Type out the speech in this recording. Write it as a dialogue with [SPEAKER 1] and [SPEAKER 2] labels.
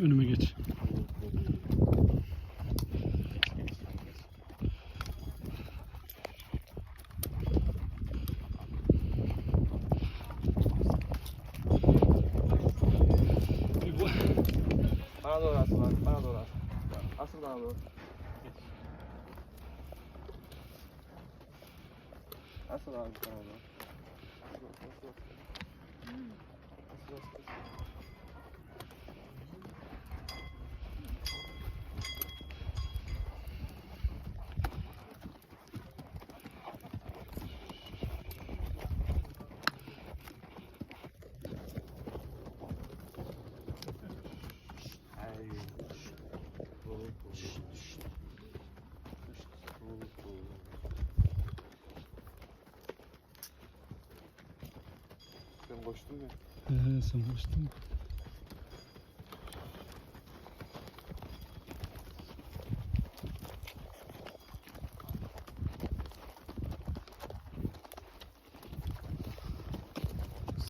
[SPEAKER 1] Önüme geç.
[SPEAKER 2] Bana doğru asıl abi. Bana doğru asıl. Asıl bana doğru. Asıl abi bana doğru. Asıl, asıl. Asıl, Sen koştun ya.
[SPEAKER 1] Ee, sen.